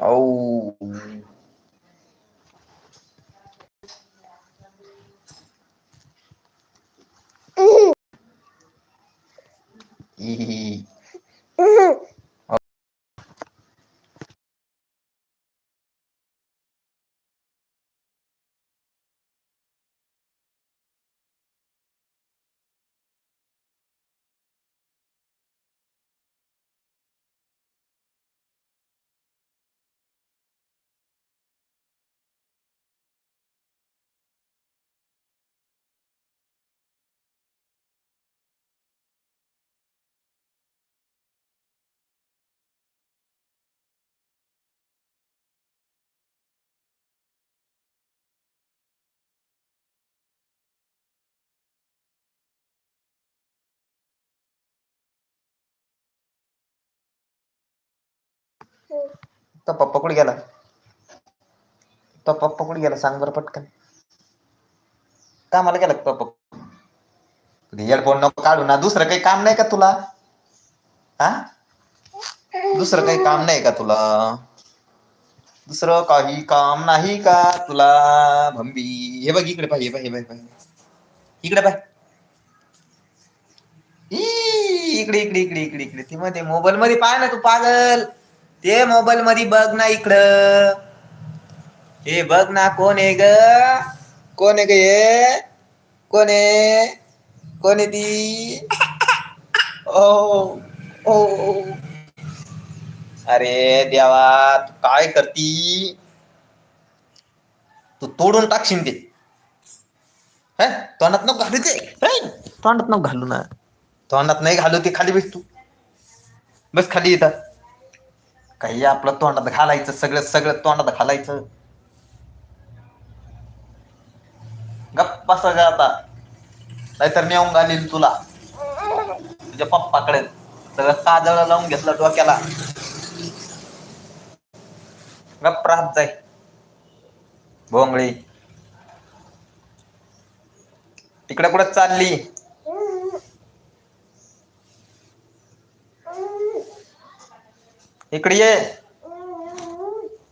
哦，嗯，咦，嗯。तो पप्पा कुठे गेला? तो पप्पा कुठे गेला? सांग बरं पटकन. कामाला गेला पप्पा? हेडफोन नको काढू ना. दुसरं काही काम नाही का तुला? हा दुसरं काही काम नाही का तुला? दुसरं काही काम नाही का तुला, भंबी? हे बघ इकडे पाहिजे हे बघ इकडे पाय. इकडे इकडे इकडे इकडे इकडे. ते मध्ये मोबाईल मध्ये पाय ना तू पागल. ते मोबाईल मध्ये बघ ना इकडं. हे बघ ना कोण आहे ग. कोण आहे ग हे? कोण आहे? कोण आहे ती? ओ ओ अरे देवा तू काय करती? तू तोडून टाकशील ते. तोंडात नको घालू ते. तोंडात नको घालू ना. तोंडात नाही घालू ते खाली बस तू. बस खाली येतात काही आपलं तोंडात घालायचं सगळं सगळं तोंडात घालायचं. गप्पा सगळं आता. नाहीतर नेऊन घालील तुला. तुझ्या पप्पाकडे. सगळं काजळ लावून घेतलं डोक्याला. गप्प राहत जाय. भोंगळी. तिकडे कुठं चालली? इकडे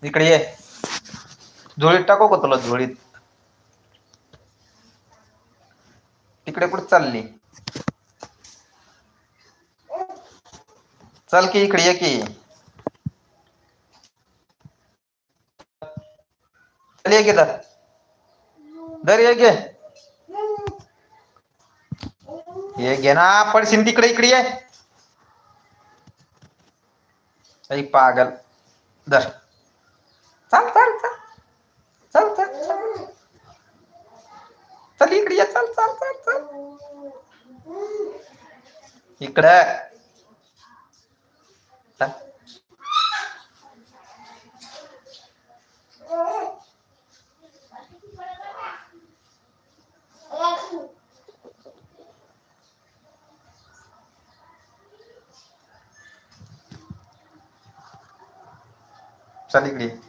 इकडे ये. झोळीत टाकू का तुला झोळीत तिकडे कुठं चल की, इकडे की. चल ये की दर ये घे. ये ना इकडे ऐ पागल. दर. चल चल चल. चल चल चल. चल इकडे ये. चल चल चल चल. इकडे. sendiri.